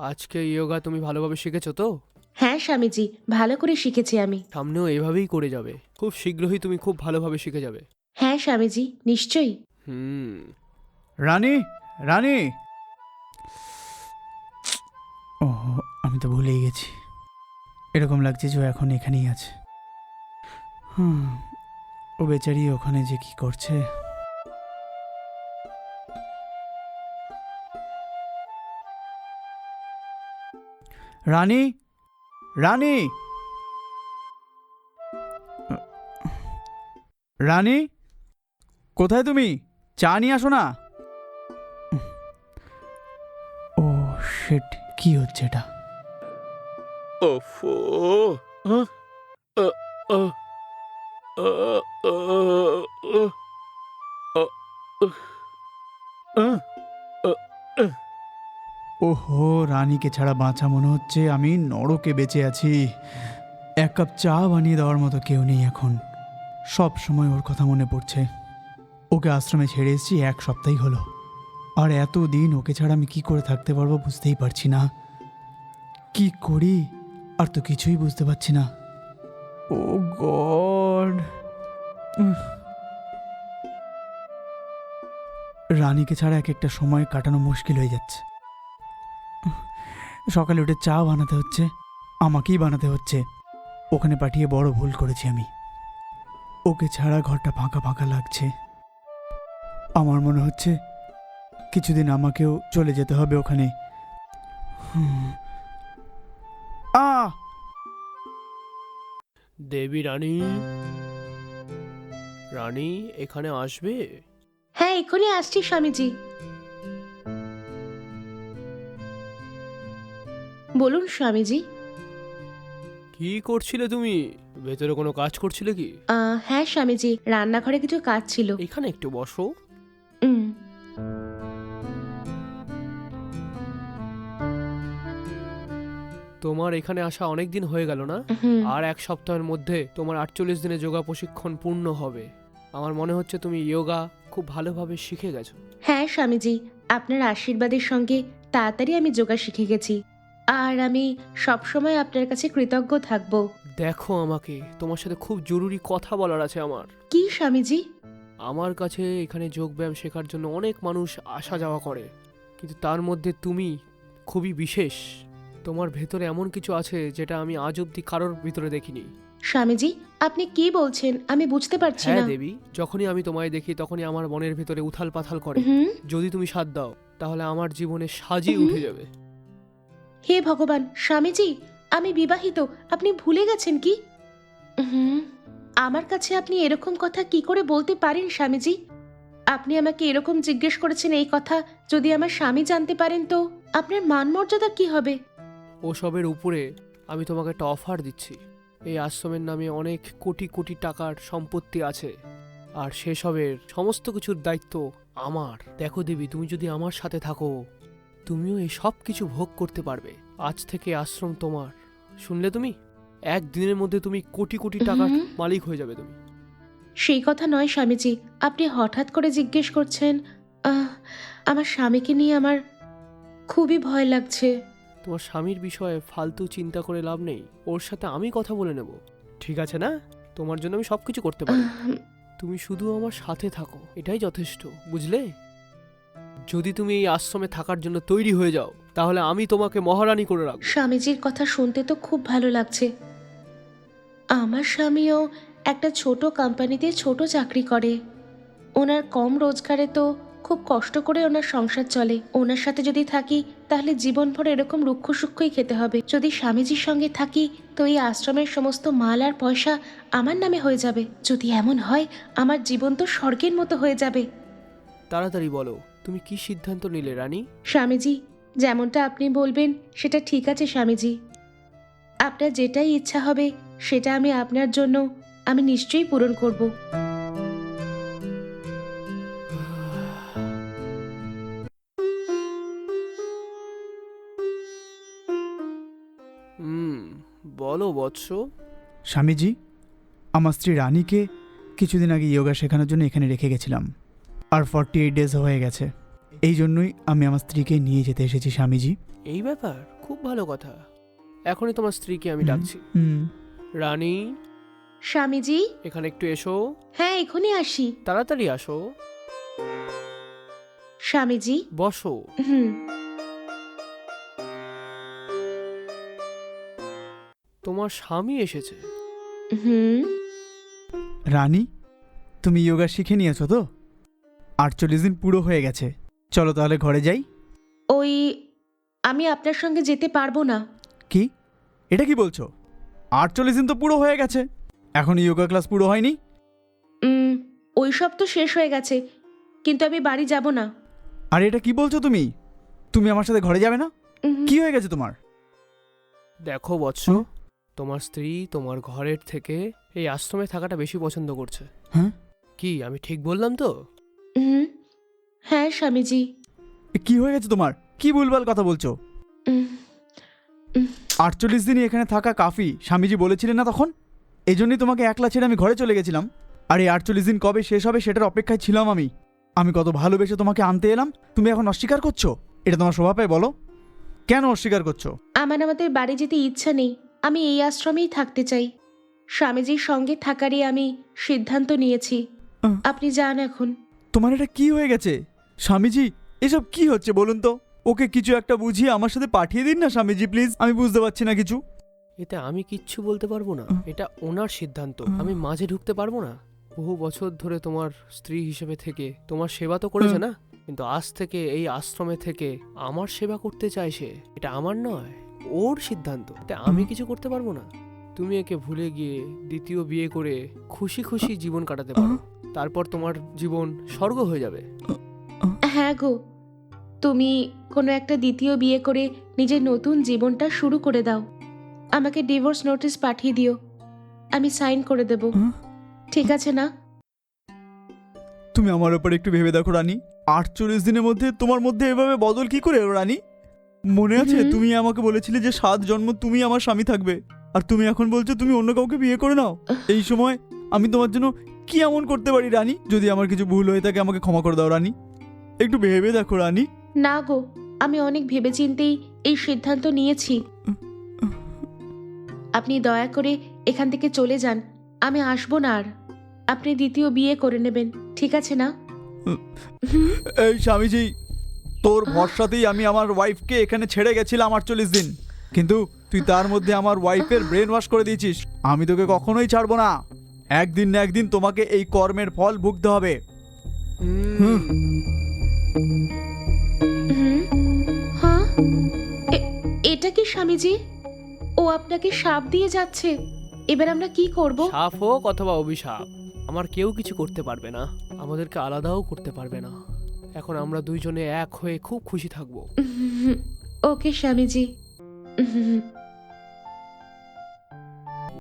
আজকে ইয়োগা তুমি ভালোভাবে শিখেছো তো? হ্যাঁ স্বামীজি ভালো করে শিখেছি আমি। সামনেও এভাবেই করে যাবে। খুব শীঘ্রই তুমি খুব ভালোভাবে শিখে যাবে। হ্যাঁ স্বামীজি নিশ্চয়ই। হুম। রানী রানী! ও আমি তো ভুলেই গেছি। এরকম লাগছে যে ও এখন এখানেই আছে। হুম ও বেচারি ওখানে যে কি করছে? রানী রানী রানী কোথায় তুমি চা নিয়ে আসো না ও শিট কি হচ্ছে এটা ওফো আহ, আহ, আহ, আহ, আহ, আহ, আহ, ওহো, রানীকে ছাড়া বাঁচা মনে হচ্ছে, আমি নরকে বেঁচে আছি। এক কাপ চা বানিয়ে দেওয়ার মতো কেউ নেই এখন। সব সময় ওর কথা মনে পড়ছে। ওকে আশ্রমে ছেড়ে এসেছি, এক সপ্তাহই হলো। আর এত দিন ওকে ছাড়া আমি কি করে থাকতে পারব বুঝতেই পারছি না। কি করি? আর তো কিছুই বুঝতে পারছি না। Oh God! রানীকে ছাড়া এক একটা সময় কাটানো মুশকিল হয়ে যাচ্ছে। সকালে উঠে চা বানাতে হচ্ছে আমাকেই বানাতে হচ্ছে। ওখানে পাঠিয়ে বড় ভুল করেছি আমি। ওকে ছাড়া ঘরটা ফাঁকা ফাঁকা লাগছে। আমার মনে হচ্ছে কিছুদিন আমাকেও চলে যেতে হবে ওখানে। হুম। আহ! দেবী রানী? রানী এখানে আসবে? হ্যাঁ এক্ষুনি আসছি স্বামীজি। বলুন স্বামীজি। কি করছিলে তুমি? ভেতরে কোনো কাজ করছিলে কি? আহ, হ্যাঁ স্বামীজি রান্নাঘরে কিছু কাজ ছিল। এখানে একটু বসো। উম, তোমার এখানে আসা অনেক দিন হয়ে গেল না? হুম। আর এক সপ্তাহের মধ্যে তোমার আটচল্লিশ দিনে যোগা প্রশিক্ষণ পূর্ণ হবে। আমার মনে হচ্ছে তুমি যোগা খুব ভালোভাবে শিখে গেছো। হ্যাঁ স্বামীজি আপনার আশীর্বাদের সঙ্গে তাড়াতাড়ি আমি যোগা শিখে গেছি। আর আমি সবসময় আপনার কাছে কৃতজ্ঞ থাকব। দেখো আমাকে তোমার সাথে খুব জরুরি কথা বলার আছে আমার। কি স্বামীজি? আমার কাছে এখানে যোগব্যায়াম শেখার জন্য অনেক মানুষ আসা যাওয়া করে। কিন্তু তার মধ্যে তুমি খুবই বিশেষ। তোমার ভেতরে এমন কিছু আছে যেটা আমি আজ অব্দি কারোর ভিতরে দেখিনি। স্বামীজি আপনি কি বলছেন? আমি বুঝতে পারছি হ্যাঁ না। দেবী যখনই আমি তোমায় দেখি তখনই আমার মনের ভেতরে উথাল পাথাল করে। হুম। যদি তুমি সাথ দাও তাহলে আমার জীবনে সাজিয়ে উঠে যাবে। হে ভগবান স্বামীজি আমি বিবাহিত আপনি ভুলে গেছেন কি? হুম। আমার কাছে আপনি এরকম কথা কি করে বলতে পারেন স্বামীজি? আপনি আমাকে এরকম জিজ্ঞেস করেছেন এই কথা যদি আমার স্বামী জানতে পারেন তো আপনার মান মর্যাদা কি হবে? ওসবের উপরে আমি তোমাকে একটা অফার দিচ্ছি। এই আশ্রমের নামে অনেক কোটি কোটি টাকার সম্পত্তি আছে আর সেসবের সমস্ত কিছুর দায়িত্ব আমার। দেখো দেবী তুমি যদি আমার সাথে থাকো তুমিও এই সব কিছু ভোগ করতে পারবে। আজ থেকে আশ্রম তোমার। শুনলে তুমি? একদিনের মধ্যে তুমি কোটি কোটি টাকার হুম। মালিক হয়ে যাবে তুমি। সেই কথা নয় স্বামীজি। আপনি হঠাৎ করে জিজ্ঞেস করছেন আহ, আমার স্বামীকে নিয়ে আমার খুবই ভয় লাগছে। তোমার স্বামীর বিষয়ে ফালতু চিন্তা করে লাভ নেই। ওর সাথে আমি কথা বলে নেব। ঠিক আছে না? তোমার জন্য আমি সব কিছু করতে পারি। আহ, তুমি শুধু আমার সাথে থাকো। এটাই যথেষ্ট বুঝলে? যদি তুমি এই আশ্রমে থাকার জন্য তৈরি হয়ে যাও তাহলে আমি তোমাকে মহারানী করে রাখব। স্বামীজির কথা শুনতে তো খুব ভালো লাগছে। আমার স্বামীও একটা ছোট কোম্পানিতে ছোট চাকরি করে। ওনার কম রোজগারে তো খুব কষ্ট করে ওনার সংসার চলে। ওনার সাথে যদি থাকি তাহলে জীবনভর এরকম রুক্ষ সূক্ষ্মই খেতে হবে। যদি স্বামীজির সঙ্গে থাকি তো এই আশ্রমের সমস্ত মাল আর পয়সা আমার নামে হয়ে যাবে। যদি এমন হয় আমার জীবন তো স্বর্গের মতো হয়ে যাবে। তাড়াতাড়ি বলো তুমি কি সিদ্ধান্ত নিলে রানী? স্বামীজি যেমনটা আপনি বলবেন সেটা ঠিক আছে স্বামীজি। আপনার যেটাই ইচ্ছা হবে সেটা আমি আপনার জন্য আমি নিশ্চয়ই পূরণ করব। হুম বলো বৎস। স্বামীজি আমার স্ত্রী রানীকে কিছুদিন আগে যোগা শেখানোর জন্য এখানে রেখে গেছিলাম। আর ফর্টি এইট ডেজ হয়ে গেছে। এই জন্যই আমি আমার স্ত্রীকে নিয়ে যেতে এসেছি স্বামীজি। এই ব্যাপার? খুব ভালো কথা। এখনই তোমার স্ত্রীকে আমি ডাকছি। হুম। রানী? স্বামীজি? এখানে একটু এসো। হ্যাঁ এখনই আসি। তাড়াতাড়ি আসো। স্বামীজি? বসো। হুম। তোমার স্বামী এসেছে। হুম। রানী তুমি যোগা শিখে নিয়েছো তো? আটচল্লিশ দিন পুরো হয়ে গেছে। চলো তাহলে ঘরে যাই। ওই আমি আপনার সঙ্গে যেতে পারব না। কি? এটা কি বলছো? আটচল্লিশ দিন তো পুরো হয়ে গেছে। এখন যোগা ক্লাস পুরো হয়নি? উম, ওই সব তো শেষ হয়ে গেছে কিন্তু আমি বাড়ি যাব না। আর এটা কি বলছো তুমি? তুমি আমার সাথে ঘরে যাবে না? উহুম। কি হয়ে গেছে তোমার? দেখো বৎস তোমার স্ত্রী তোমার ঘরের থেকে এই আশ্রমে থাকাটা বেশি পছন্দ করছে। হ্যাঁ? কি আমি ঠিক বললাম তো? হ্যাঁ স্বামীজি। কি হয়ে গেছে তোমার? কি ভুলভাল কথা বলছো? আটচল্লিশ দিনই এখানে থাকা কাফি স্বামীজি বলেছিলেন না তখন? এই জন্যই তোমাকে একলা ছেড়ে আমি ঘরে চলে গেছিলাম। আর এই আটচল্লিশ দিন কবে শেষ হবে সেটার অপেক্ষায় ছিলাম আমি। আমি কত ভালোবেসে তোমাকে আনতে এলাম তুমি এখন অস্বীকার করছ? এটা তোমার স্বভাবে বলো। কেন অস্বীকার করছ? আমার আমাদের বাড়ি যেতে ইচ্ছা নেই আমি এই আশ্রমেই থাকতে চাই। স্বামীজির সঙ্গে থাকারই আমি সিদ্ধান্ত নিয়েছি। আপনি যান এখন। তোমার এটা কি হয়ে গেছে? স্বামীজি এসব কি হচ্ছে বলুন তো? ওকে কিছু একটা বুঝিয়ে আমার সাথে পাঠিয়ে দিন না স্বামীজি প্লিজ। আমি বুঝতে পারছি না কিছু। এতে আমি কিচ্ছু বলতে পারব না। এটা ওনার সিদ্ধান্ত। আমি মাঝে ঢুকতে পারব না। বহু বছর ধরে তোমার স্ত্রী হিসেবে থেকে তোমার সেবা তো করেছে না? কিন্তু আজ থেকে এই আশ্রমে থেকে আমার সেবা করতে চাইছে এটা আমার নয় ওর সিদ্ধান্ত। এটা আমি কিছু করতে পারব না। তুমি একে ভুলে গিয়ে দ্বিতীয় বিয়ে করে খুশি খুশি জীবন কাটাতে পারো। তারপর তোমার জীবন স্বর্গ হয়ে যাবে। হ্যাঁ গো তুমি কোনো একটা দ্বিতীয় বিয়ে করে নিজের নতুন জীবনটা শুরু করে দাও। আমাকে ডিভোর্স নোটিশ পাঠিয়ে দিও। আমি সাইন করে দেব। ঠিক আছে না? তুমি আমার ব্যাপারে একটু ভেবে দেখো রানী। আটচল্লিশ দিনের মধ্যে তোমার মধ্যে এভাবে বদল কি করে রানী? মনে আছে তুমি আমাকে বলেছিলে যে সাত জন্ম তুমি আমার স্বামী থাকবে। আর তুমি এখন বলছো তুমি অন্য কাউকে বিয়ে করে নাও। এই সময় আমি তোমার জন্য কি এমন করতে পারি রানী? যদি আমার কিছু ভুল হয়ে থাকে আমাকে ক্ষমা করে দাও রানী। একটু ভেবে দেখো রানী। না গো আমি অনেক ভেবেচিন্তেই এই সিদ্ধান্ত নিয়েছি। আপনি দয়া করে এখান থেকে চলে যান আমি আসব না আর। আপনি দ্বিতীয় বিয়ে করে নেবেন ঠিক আছে না? এই স্বামীজি তোর ভরসাতেই আমি আমার ওয়াইফকে এখানে ছেড়ে গেছিলাম আটচল্লিশ দিন। কিন্তু তুই তার মধ্যে আমার ওয়াইফের ব্রেন ওয়াশ করে দিয়েছিস আমি তোকে কখনোই ছাড়বো না। একদিন না একদিন তোমাকে এই কর্মের ফল ভুগতে হবে। হুম। হুম, এটা কি স্বামীজি? ও আপনাকে সাপ দিয়ে যাচ্ছে। এবার আমরা কি করব? সাপ হোক অথবা অভিশাপ আমার কেউ কিছু করতে পারবে না। আমাদেরকে আলাদাও করতে পারবে না। এখন আমরা দুইজনে এক হয়ে খুব খুশি থাকব। ওকে স্বামীজি।